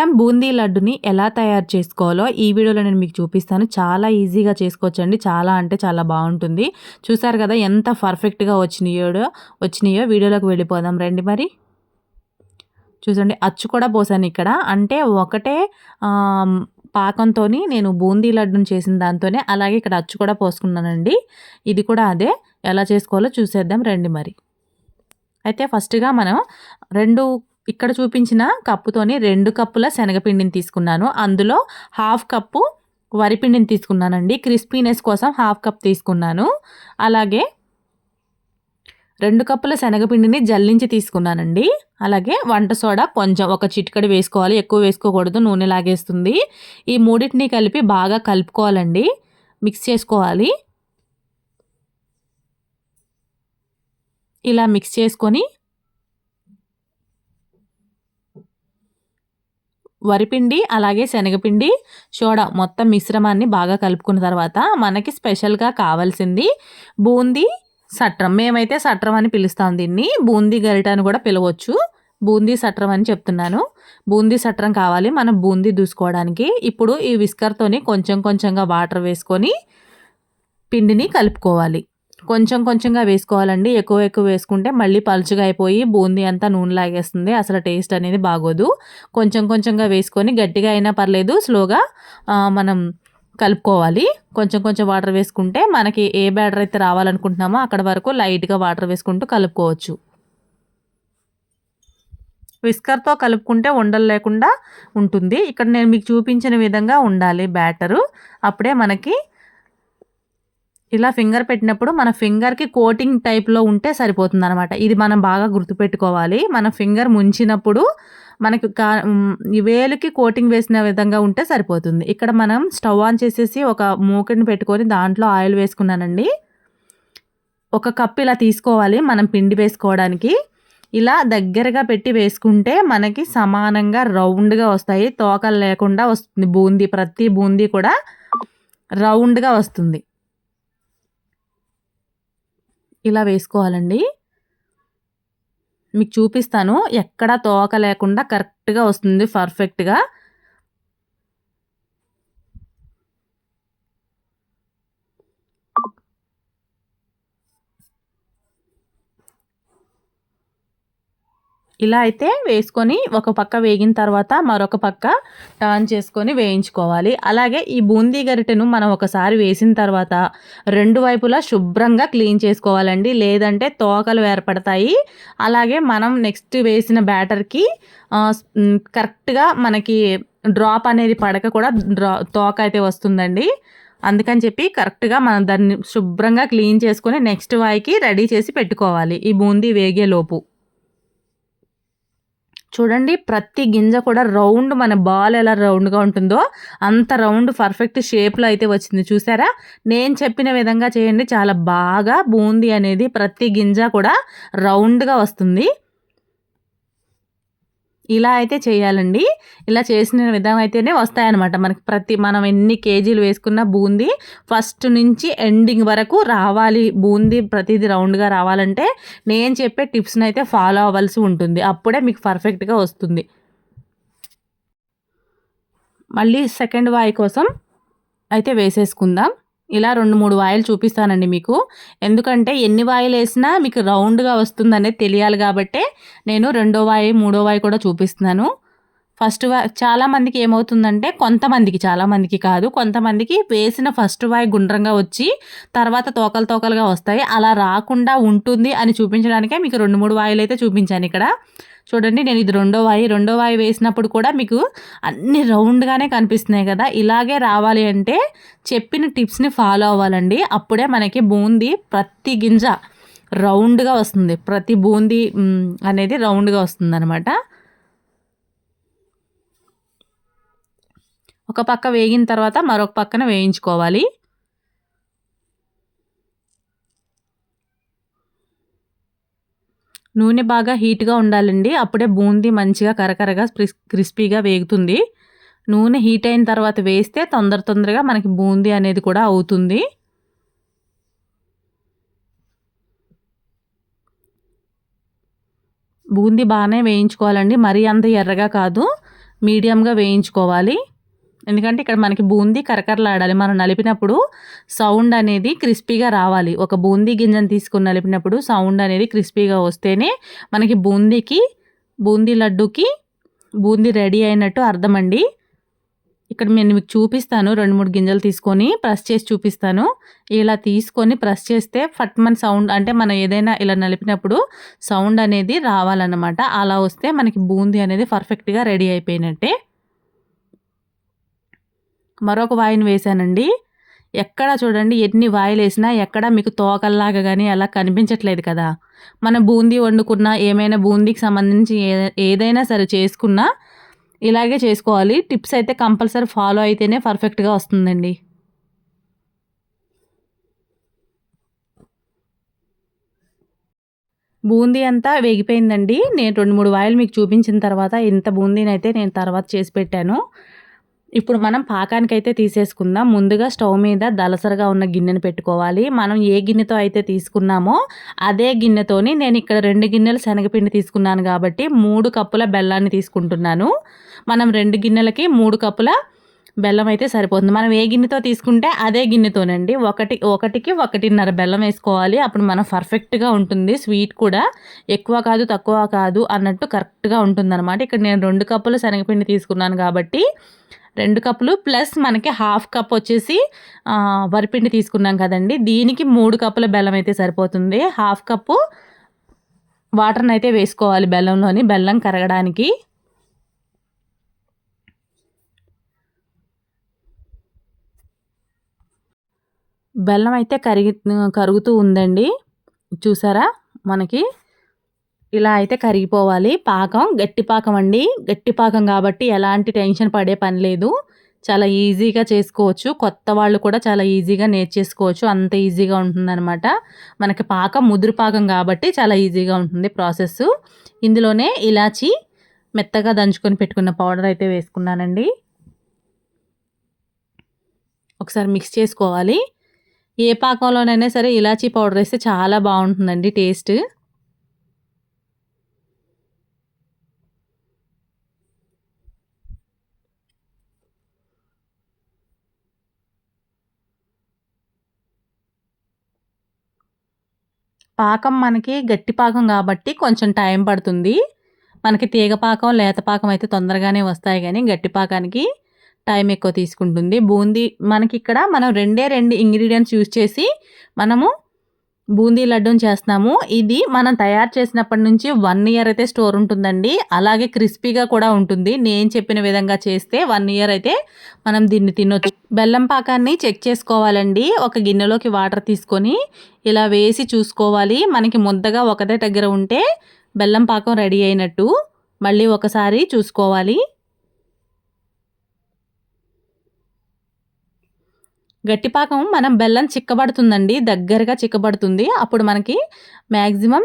బెల్లం బూందీ లడ్డుని ఎలా తయారు చేసుకోవాలో ఈ వీడియోలో నేను మీకు చూపిస్తాను. చాలా ఈజీగా చేసుకోవచ్చండి. చాలా అంటే చాలా బాగుంటుంది. చూసారు కదా ఎంత పర్ఫెక్ట్గా వచ్చినాయో వచ్చినాయో? వీడియోలోకి వెళ్ళిపోదాం. రండి మరి. చూసండి అచ్చు కూడా పోసాను ఇక్కడ. అంటే ఒకటే పాకంతో నేను బూందీ లడ్డుని చేసిన దాంతోనే అలాగే ఇక్కడ అచ్చు కూడా పోసుకున్నానండి. ఇది కూడా అదే. ఎలా చేసుకోవాలో చూసేద్దాం. రండి మరి. అయితే ఫస్ట్గా మనం రెండు ఇక్కడ చూపించిన కప్పుతోని రెండు కప్పుల శనగపిండిని తీసుకున్నాను. అందులో హాఫ్ కప్పు వరిపిండిని తీసుకున్నానండి. క్రిస్పీనెస్ కోసం హాఫ్ కప్ తీసుకున్నాను. అలాగే రెండు కప్పుల శనగపిండిని జల్లించి తీసుకున్నానండి. అలాగే వంట సోడా కొంచెం ఒక చిటికడి వేసుకోవాలి. ఎక్కువ వేసుకోకూడదు. నూనె లాగేస్తుంది. ఈ మూడింటిని కలిపి బాగా కలుపుకోవాలండి. మిక్స్ చేసుకోవాలి. ఇలా మిక్స్ చేసుకొని వరిపిండి అలాగే శనగపిండి సోడా మొత్తం మిశ్రమాన్ని బాగా కలుపుకున్న తర్వాత మనకి స్పెషల్గా కావాల్సింది బూందీ సట్రం. మేమైతే సట్రం అని పిలుస్తాం దీన్ని. బూందీ గరిట అని కూడా పిలవచ్చు. బూందీ సట్రం అని చెప్తున్నాను. బూందీ సట్రం కావాలి మనం బూందీ దూసుకోవడానికి. ఇప్పుడు ఈ విస్కర్తోని కొంచెం కొంచెంగా వాటర్ వేసుకొని పిండిని కలుపుకోవాలి. కొంచెం కొంచెంగా వేసుకోవాలండి. ఎక్కువ ఎక్కువ వేసుకుంటే మళ్ళీ పలుచుగా అయిపోయి బూందీ అంతా నూనె లాగేస్తుంది. అసలు టేస్ట్ అనేది బాగోదు. కొంచెం కొంచెంగా వేసుకొని గట్టిగా అయినా పర్లేదు స్లోగా మనం కలుపుకోవాలి. కొంచెం కొంచెం వాటర్ వేసుకుంటే మనకి ఏ బ్యాటర్ అయితే రావాలనుకుంటున్నామో అక్కడ వరకు లైట్గా వాటర్ వేసుకుంటూ కలుపుకోవచ్చు. విస్కర్తో కలుపుకుంటే ఉండలు లేకుండా ఉంటుంది. ఇక్కడ నేను మీకు చూపించిన విధంగా ఉండాలి బ్యాటరు. అప్పుడే మనకి ఇలా ఫింగర్ పెట్టినప్పుడు మన ఫింగర్కి కోటింగ్ టైప్లో ఉంటే సరిపోతుంది అనమాట ఇది మనం బాగా గుర్తుపెట్టుకోవాలి. మన ఫింగర్ ముంచినప్పుడు మనకి కా వేలుకి కోటింగ్ వేసిన విధంగా ఉంటే సరిపోతుంది. ఇక్కడ మనం స్టవ్ ఆన్ చేసేసి ఒక మూకని పెట్టుకొని దాంట్లో ఆయిల్ వేసుకున్నానండి. ఒక కప్ ఇలా తీసుకోవాలి మనం పిండి వేసుకోవడానికి. ఇలా దగ్గరగా పెట్టి వేసుకుంటే మనకి సమానంగా రౌండ్గా వస్తాయి. తోకలు లేకుండా వస్తుంది. బూందీ ప్రతి బూందీ కూడా రౌండ్గా వస్తుంది. ఇలా వేసుకోవాలండి. మీకు చూపిస్తాను. ఎక్కడా తోక లేకుండా కరెక్ట్గా వస్తుంది పర్ఫెక్ట్గా. ఇలా అయితే వేసుకొని ఒక పక్క వేగిన తర్వాత మరొక పక్క టర్న్ చేసుకొని వేయించుకోవాలి. అలాగే ఈ బూందీ గరిటెను మనం ఒకసారి వేసిన తర్వాత రెండు వైపులా శుభ్రంగా క్లీన్ చేసుకోవాలండి. లేదంటే తోకలు ఏర్పడతాయి. అలాగే మనం నెక్స్ట్ వేసిన బ్యాటర్కి కరెక్ట్గా మనకి డ్రాప్ అనేది పడక కూడా డ్రా తోక అయితే వస్తుందండి. అందుకని చెప్పి కరెక్ట్గా మనం దాన్ని శుభ్రంగా క్లీన్ చేసుకొని నెక్స్ట్ వాయికి రెడీ చేసి పెట్టుకోవాలి. ఈ బూందీ వేగే లోపు. చూడండి ప్రతి గింజ కూడా రౌండ్ మన బాల్ ఎలా రౌండ్గా ఉంటుందో అంత రౌండ్ పర్ఫెక్ట్ షేప్లో అయితే వచ్చింది. చూసారా? నేను చెప్పిన విధంగా చేయండి. చాలా బాగా బూందీ అనేది ప్రతి గింజ కూడా రౌండ్గా వస్తుంది. ఇలా అయితే చేయాలండి. ఇలా చేసిన విధం అయితేనే వస్తాయన్నమాట. మనకి ప్రతి మనం ఎన్ని కేజీలు వేసుకున్న బూందీ ఫస్ట్ నుంచి ఎండింగ్ వరకు రావాలి. బూందీ ప్రతిదీ రౌండ్గా రావాలంటే నేను చెప్పే టిప్స్ని అయితే ఫాలో అవ్వాల్సి ఉంటుంది. అప్పుడే మీకు పర్ఫెక్ట్గా వస్తుంది. మళ్ళీ సెకండ్ వాయి కోసం అయితే వేసేసుకుందాం. ఇలా రెండు మూడు వాయిలు చూపిస్తానండి మీకు. ఎందుకంటే ఎన్ని వాయిలు వేసినా మీకు రౌండ్గా వస్తుందనేది తెలియాలి కాబట్టే నేను రెండో వాయి మూడో వాయి కూడా చూపిస్తున్నాను. ఫస్ట్ వా చాలామందికి ఏమవుతుందంటే కొంతమందికి చాలామందికి కాదు కొంతమందికి వేసిన ఫస్ట్ వాయి గుండ్రంగా వచ్చి తర్వాత తోకలు తోకలుగా వస్తాయి. అలా రాకుండా ఉంటుంది అని చూపించడానికే మీకు రెండు మూడు వాయులు అయితే చూపించాను ఇక్కడ. చూడండి నేను ఇది రెండో వాయి రెండో వాయి వేసినప్పుడు కూడా మీకు అన్ని రౌండ్గానే కనిపిస్తున్నాయి కదా. ఇలాగే రావాలి అంటే చెప్పిన టిప్స్ని ఫాలో అవ్వాలండి. అప్పుడే మనకి బూందీ ప్రతి గింజ రౌండ్గా వస్తుంది. ప్రతి బూందీ అనేది రౌండ్గా వస్తుంది అనమాట ఒక పక్క వేగిన తర్వాత మరొక పక్కన వేయించుకోవాలి. నూనె బాగా హీట్గా ఉండాలండి. అప్పుడే బూందీ మంచిగా కరకరగా క్రిస్పీగా వేగుతుంది. నూనె హీట్ అయిన తర్వాత వేస్తే తొందర తొందరగా మనకి బూందీ అనేది కూడా అవుతుంది. బూందీ బాగానే వేయించుకోవాలండి. మరీ అంత ఎర్రగా కాదు. మీడియంగా వేయించుకోవాలి. ఎందుకంటే ఇక్కడ మనకి బూందీ కరకరలాడాలి. మనం నలిపినప్పుడు సౌండ్ అనేది క్రిస్పీగా రావాలి. ఒక బూందీ గింజను తీసుకుని నలిపినప్పుడు సౌండ్ అనేది క్రిస్పీగా వస్తేనే మనకి బూందీకి బూందీ లడ్డూకి బూందీ రెడీ అయినట్టు అర్థమండి. ఇక్కడ నేను మీకు చూపిస్తాను. రెండు మూడు గింజలు తీసుకొని ప్రెస్ చేసి చూపిస్తాను. ఇలా తీసుకొని ప్రెస్ చేస్తే ఫట్మన్ సౌండ్ అంటే మనం ఏదైనా ఇలా నలిపినప్పుడు సౌండ్ అనేది రావాలన్నమాట. అలా వస్తే మనకి బూందీ అనేది పర్ఫెక్ట్గా రెడీ అయిపోయినట్టే. మరొక వాయిని వేసానండి ఎక్కడ చూడండి ఎన్ని వాయిలు వేసినా ఎక్కడ మీకు తోకల్లాగా కానీ అలా కనిపించట్లేదు కదా. మన బూందీ వండుకున్నా ఏమైనా బూందీకి సంబంధించి ఏదైనా సరే చేసుకున్నా ఇలాగే చేసుకోవాలి. టిప్స్ అయితే కంపల్సరీ ఫాలో అయితేనే పర్ఫెక్ట్గా వస్తుందండి. బూందీ అంతా వేగిపోయిందండి. నేను రెండు మూడు వాయిలు మీకు చూపించిన తర్వాత ఇంత బూందీని అయితే నేను తర్వాత చేసి పెట్టాను. ఇప్పుడు మనం పాకానికైతే తీసేసుకుందాం. ముందుగా స్టవ్ మీద దలసరగా ఉన్న గిన్నెను పెట్టుకోవాలి. మనం ఏ గిన్నెతో అయితే తీసుకున్నామో అదే గిన్నెతోని నేను ఇక్కడ రెండు గిన్నెలు శనగపిండి తీసుకున్నాను కాబట్టి మూడు కప్పుల బెల్లాన్ని తీసుకుంటున్నాను. మనం రెండు గిన్నెలకి మూడు కప్పుల బెల్లం అయితే సరిపోతుంది. మనం ఏ గిన్నెతో తీసుకుంటే అదే గిన్నెతోనండి. ఒకటి ఒకటికి ఒకటిన్నర బెల్లం వేసుకోవాలి. అప్పుడు మనం పర్ఫెక్ట్గా ఉంటుంది. స్వీట్ కూడా ఎక్కువ కాదు తక్కువ కాదు అన్నట్టు కరెక్ట్గా ఉంటుంది అనమాట ఇక్కడ నేను రెండు కప్పులు శనగపిండి తీసుకున్నాను కాబట్టి రెండు కప్పులు ప్లస్ మనకి హాఫ్ కప్ వచ్చేసి వరిపిండి తీసుకున్నాం కదండి. దీనికి మూడు కప్పుల బెల్లం అయితే సరిపోతుంది. హాఫ్ కప్పు వాటర్ని అయితే వేసుకోవాలి బెల్లంలోని. బెల్లం కరగడానికి. బెల్లం అయితే కరిగి కరుగుతూ ఉందండి. చూసారా? మనకి ఇలా అయితే కరిగిపోవాలి. పాకం గట్టి పాకం అండి. గట్టి పాకం కాబట్టి ఎలాంటి టెన్షన్ పడే పని లేదు. చాలా ఈజీగా చేసుకోవచ్చు. కొత్త వాళ్ళు కూడా చాలా ఈజీగా నేర్చేసుకోవచ్చు. అంత ఈజీగా ఉంటుందన్నమాట. మనకి పాకం ముదురు పాకం కాబట్టి చాలా ఈజీగా ఉంటుంది ప్రాసెస్ ఇందులోనే ఇలాచి మెత్తగా దంచుకొని పెట్టుకున్న పౌడర్ అయితే వేసుకున్నానండి. ఒకసారి మిక్స్ చేసుకోవాలి. ఏ పాకంలోనైనా సరే ఇలాచీ పౌడర్ వేస్తే చాలా బాగుంటుందండి టేస్ట్. పాకం మనకి గట్టి పాకం కాబట్టి కొంచెం టైం పడుతుంది. మనకి తీగ పాకం లేత పాకం అయితే తొందరగానే వస్తాయి కానీ గట్టి పాకానికి టైం ఎక్కువ తీసుకుంటుంది. బూందీ మనకి ఇక్కడ మనం రెండే రెండు ఇంగ్రీడియంట్స్ యూజ్ చేసి మనము బూందీ లడ్డూని చేస్తున్నాము. ఇది మనం తయారు చేసినప్పటి నుంచి వన్ ఇయర్ అయితే స్టోర్ ఉంటుందండి. అలాగే క్రిస్పీగా కూడా ఉంటుంది. నేను చెప్పిన విధంగా చేస్తే వన్ ఇయర్ అయితే మనం దీన్ని తినొచ్చు. బెల్లం పాకాన్ని చెక్ చేసుకోవాలండి. ఒక గిన్నెలోకి వాటర్ తీసుకొని ఇలా వేసి చూసుకోవాలి. మనకి ముద్దగా ఒకదే దగ్గర ఉంటే బెల్లం పాకం రెడీ అయినట్టు మళ్ళీ ఒకసారి చూసుకోవాలి. గట్టిపాకం మనం బెల్లం చిక్కబడుతుందండి దగ్గరగా చిక్కబడుతుంది. అప్పుడు మనకి మ్యాక్సిమం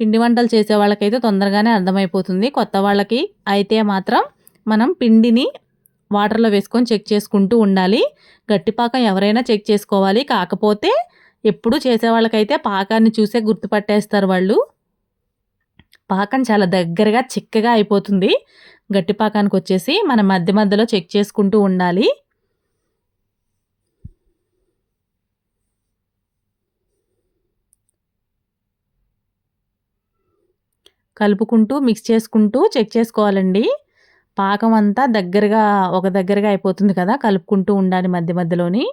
పిండి వంటలు చేసే వాళ్ళకైతే తొందరగానే అర్థమైపోతుంది. కొత్త వాళ్ళకి అయితే మాత్రం మనం పిండిని వాటర్లో వేసుకొని చెక్ చేసుకుంటూ ఉండాలి. గట్టిపాకం ఎవరైనా చెక్ చేసుకోవాలి. కాకపోతే ఎప్పుడు చేసే వాళ్ళకైతే పాకాన్ని చూసే గుర్తుపట్టేస్తారు వాళ్ళు. పాకం చాలా దగ్గరగా చిక్కగా అయిపోతుంది. గట్టి పాకానికి వచ్చేసి మనం మధ్య మధ్యలో చెక్ చేసుకుంటూ ఉండాలి. కలుపుకుంటూ మిక్స్ చేసుకుంటూ చెక్ చేసుకోవాలండి. పాకం అంతా దగ్గరగా ఒక దగ్గరగా అయిపోతుంది కదా కలుపుకుంటూ ఉండాలి మధ్య మధ్యలోని.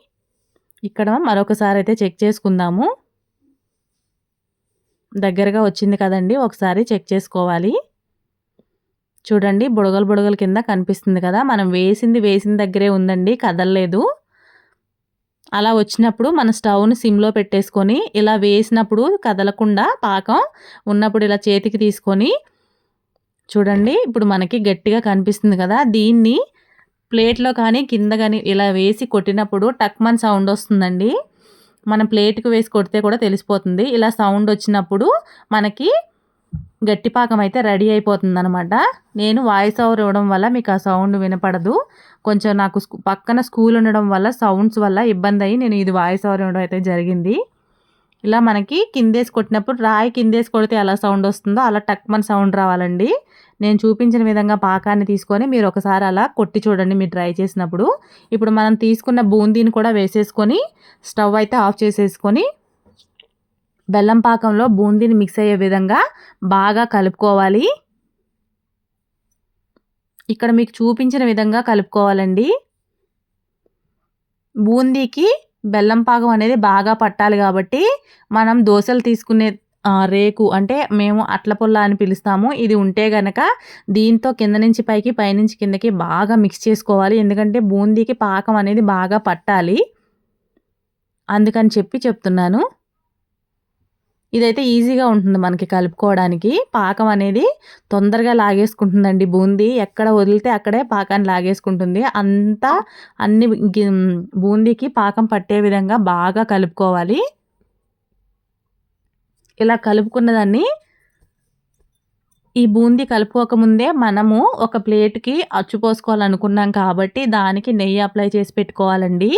ఇక్కడ మరొకసారి అయితే చెక్ చేసుకుందాము. దగ్గరగా వచ్చింది కదండి ఒకసారి చెక్ చేసుకోవాలి. చూడండి బుడగలు బుడగల కింద కనిపిస్తుంది కదా మనం వేసింది వేసిన దగ్గరే ఉందండి కదలలేదు. అలా వచ్చినప్పుడు మన స్టవ్ని సిమ్లో పెట్టేసుకొని ఇలా వేసినప్పుడు కదలకుండా పాకం ఉన్నప్పుడు ఇలా చేతికి తీసుకొని చూడండి ఇప్పుడు మనకి గట్టిగా కనిపిస్తుంది కదా దీన్ని ప్లేట్లో కానీ కింద కానీ ఇలా వేసి కొట్టినప్పుడు టక్మన్ సౌండ్ వస్తుందండి. మనం ప్లేట్కి వేసి కొడితే కూడా తెలిసిపోతుంది. ఇలా సౌండ్ వచ్చినప్పుడు మనకి గట్టిపాకం అయితే రెడీ అయిపోతుందనమాట నేను వాయిస్ ఓవర్ ఇవ్వడం వల్ల మీకు ఆ సౌండ్ వినపడదు. కొంచెం నాకు పక్కన స్కూల్ ఉండడం వల్ల సౌండ్స్ వల్ల ఇబ్బంది అయ్యి నేను ఇది వాయిస్ ఓవర్ ఇవ్వడం అయితే జరిగింది. ఇలా మనకి కిందేసి కొట్టినప్పుడు రాయి కిందేసి కొడితే ఎలా సౌండ్ వస్తుందో అలా టక్ మన సౌండ్ రావాలండి. నేను చూపించిన విధంగా పాకాన్ని తీసుకొని మీరు ఒకసారి అలా కొట్టి చూడండి మీరు ట్రై చేసినప్పుడు. ఇప్పుడు మనం తీసుకున్న బూందీని కూడా వేసేసుకొని స్టవ్ అయితే ఆఫ్ చేసేసుకొని బెల్లం పాకంలో బూందీని మిక్స్ అయ్యే విధంగా బాగా కలుపుకోవాలి. ఇక్కడ మీకు చూపించిన విధంగా కలుపుకోవాలండి. బూందీకి బెల్లం పాకం అనేది బాగా పట్టాలి కాబట్టి మనం దోశలు తీసుకునే రేకు అంటే మేము అట్ల పొల్ల అని పిలుస్తాము. ఇది ఉంటే గనక దీంతో కింద నుంచి పైకి పైనుంచి కిందకి బాగా మిక్స్ చేసుకోవాలి. ఎందుకంటే బూందీకి పాకం అనేది బాగా పట్టాలి. అందుకని చెప్పి చెప్తున్నాను. ఇదైతే ఈజీగా ఉంటుంది మనకి కలుపుకోవడానికి. పాకం అనేది తొందరగా లాగేసుకుంటుందండి బూందీ. ఎక్కడ వదిలితే అక్కడే పాకాన్ని లాగేసుకుంటుంది. అంతా అన్ని బూందీకి పాకం పట్టే విధంగా బాగా కలుపుకోవాలి. ఇలా కలుపుకున్న దాన్ని ఈ బూందీ కలుపుకోకముందే మనము ఒక ప్లేట్కి అచ్చు పోసుకోవాలనుకున్నాం కాబట్టి దానికి నెయ్యి అప్లై చేసి పెట్టుకోవాలండి.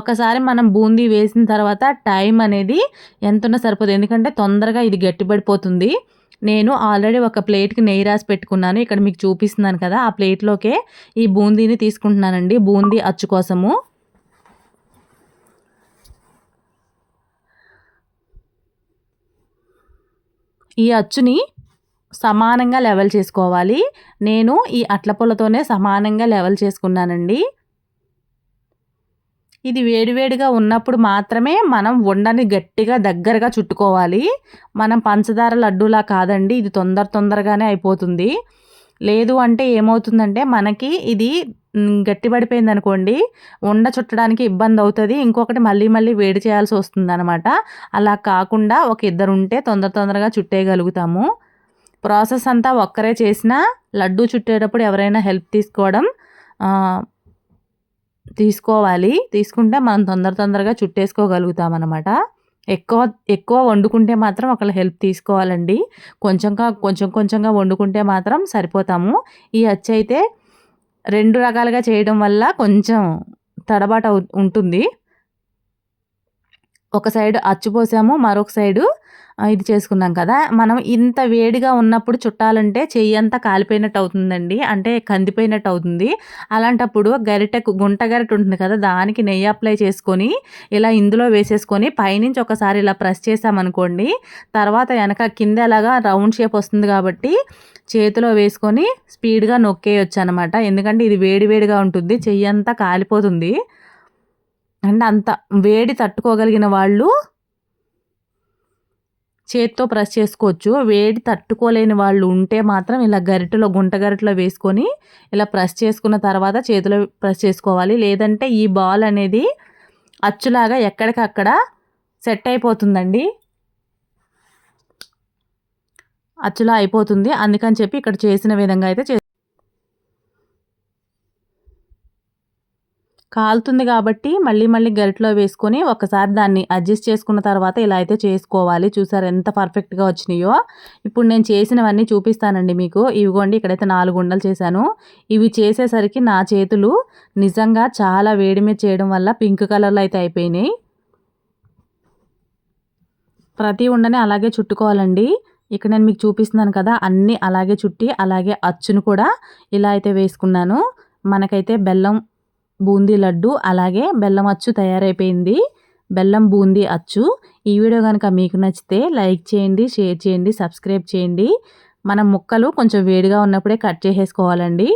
ఒకసారి మనం బూందీ వేసిన తర్వాత టైం అనేది ఎంతున్నా సరిపోదు. ఎందుకంటే తొందరగా ఇది గట్టిపడిపోతుంది. నేను ఆల్రెడీ ఒక ప్లేట్కి నెయ్యి రాసి పెట్టుకున్నాను. ఇక్కడ మీకు చూపిస్తున్నాను కదా ఆ ప్లేట్లోకే ఈ బూందీని తీసుకుంటున్నానండి. బూందీ అచ్చు కోసము. ఈ అచ్చుని సమానంగా లెవెల్ చేసుకోవాలి. నేను ఈ అట్ల సమానంగా లెవెల్ చేసుకున్నానండి. ఇది వేడివేడిగా ఉన్నప్పుడు మాత్రమే మనం ఉండని గట్టిగా దగ్గరగా చుట్టుకోవాలి. మనం పంచదార లడ్డూలా కాదండి ఇది తొందర తొందరగానే అయిపోతుంది. లేదు అంటే ఏమవుతుందంటే మనకి ఇది గట్టిపడిపోయింది అనుకోండి ఉండ చుట్టడానికి ఇబ్బంది అవుతుంది ఇంకొకటి మళ్ళీ మళ్ళీ వేడి చేయాల్సి వస్తుంది అనమాట అలా కాకుండా ఒక ఇద్దరు ఉంటే తొందర తొందరగా చుట్టేయగలుగుతాము. ప్రాసెస్ అంతా ఒక్కరే చేసినా లడ్డు చుట్టేటప్పుడు ఎవరైనా హెల్ప్ తీసుకోవడం తీసుకోవాలి. తీసుకుంటే మనం తొందర తొందరగా చుట్టేసుకోగలుగుతాం అనమాట ఎక్కువ ఎక్కువ వండుకుంటే మాత్రం ఒకళ్ళ హెల్ప్ తీసుకోవాలండి. కొంచెంగా కొంచెం కొంచెంగా వండుకుంటే మాత్రం సరిపోతాము. ఈ అచ్చు అయితే రెండు రకాలుగా చేయడం వల్ల కొంచెం తడబాటు ఉంటుంది. ఒక సైడ్ అచ్చుపోసాము మరొక సైడు ఇది చేసుకున్నాం కదా. మనం ఇంత వేడిగా ఉన్నప్పుడు చుట్టాలంటే చెయ్యి అంతా కాలిపోయినట్టు అవుతుందండి అంటే కందిపోయినట్టు అవుతుంది అలాంటప్పుడు గరిటెకు గుంట గరిట ఉంటుంది కదా దానికి నెయ్యి అప్లై చేసుకొని ఇలా ఇందులో వేసేసుకొని పైనుంచి ఒకసారి ఇలా ప్రెస్ చేసామనుకోండి తర్వాత వెనక కింద ఎలాగా రౌండ్ షేప్ వస్తుంది కాబట్టి చేతిలో వేసుకొని స్పీడ్గా నొక్కేయచ్చు అనమాట ఎందుకంటే ఇది వేడి వేడిగా ఉంటుంది చెయ్యి అంతా కాలిపోతుంది. అంటే అంత వేడి తట్టుకోగలిగిన వాళ్ళు చేత్తో ప్రెస్ చేసుకోవచ్చు. వేడి తట్టుకోలేని వాళ్ళు ఉంటే మాత్రం ఇలా గరిటెలో గుంట గరిటెలో వేసుకొని ఇలా ప్రెస్ చేసుకున్న తర్వాత చేతిలో ప్రెస్ చేసుకోవాలి. లేదంటే ఈ బాల్ అనేది అచ్చులాగా ఎక్కడికక్కడ సెట్ అయిపోతుందండి. అచ్చులా అయిపోతుంది. అందుకని చెప్పి ఇక్కడ చేసిన విధంగా అయితే కాలుతుంది కాబట్టి మళ్ళీ మళ్ళీ గరిటలో వేసుకొని ఒకసారి దాన్ని అడ్జస్ట్ చేసుకున్న తర్వాత ఇలా అయితే చేసుకోవాలి. చూసారు ఎంత పర్ఫెక్ట్గా వచ్చినాయో. ఇప్పుడు నేను చేసినవన్నీ చూపిస్తానండి మీకు. ఇవిగోండి ఇక్కడైతే నాలుగు ఉండలు చేశాను. ఇవి చేసేసరికి నా చేతులు నిజంగా చాలా వేడి మీద చేయడం వల్ల పింక్ కలర్లో అయితే అయిపోయినాయి. ప్రతి ఉండని అలాగే చుట్టుకోవాలండి. ఇక్కడ నేను మీకు చూపిస్తున్నాను కదా అన్నీ అలాగే చుట్టి అలాగే అచ్చును కూడా ఇలా అయితే వేసుకున్నాను. మనకైతే బెల్లం బూందీ లడ్డు అలాగే బెల్లం అచ్చు తయారైపోయింది. బెల్లం బూందీ అచ్చు. ఈ వీడియో కనుక మీకు నచ్చితే లైక్ చేయండి షేర్ చేయండి సబ్స్క్రైబ్ చేయండి. మనం ముక్కలు కొంచెం వేడిగా ఉన్నప్పుడే కట్ చేసేసుకోవాలండి.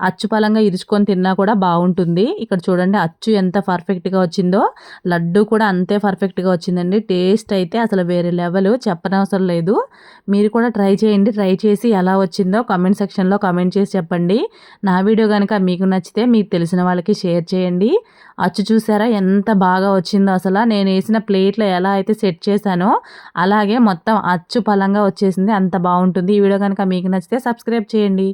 అచ్చు పలంగా ఇరుచుకొని తిన్నా కూడా బాగుంటుంది. ఇక్కడ చూడండి అచ్చు ఎంత పర్ఫెక్ట్గా వచ్చిందో. లడ్డు కూడా అంతే పర్ఫెక్ట్గా వచ్చిందండి. టేస్ట్ అయితే అసలు వేరే లెవెల్ చెప్పనవసరం లేదు. మీరు కూడా ట్రై చేయండి. ట్రై చేసి ఎలా వచ్చిందో కామెంట్ సెక్షన్లో కమెంట్ చేసి చెప్పండి. నా వీడియో కనుక మీకు నచ్చితే మీకు తెలిసిన వాళ్ళకి షేర్ చేయండి. అచ్చు చూసారా ఎంత బాగా వచ్చిందో అసలు. నేను వేసిన ప్లేట్లో ఎలా అయితే సెట్ చేశానో అలాగే మొత్తం అచ్చు పలంగా వచ్చేసింది. అంత బాగుంటుంది. ఈ వీడియో కనుక మీకు నచ్చితే సబ్స్క్రైబ్ చేయండి.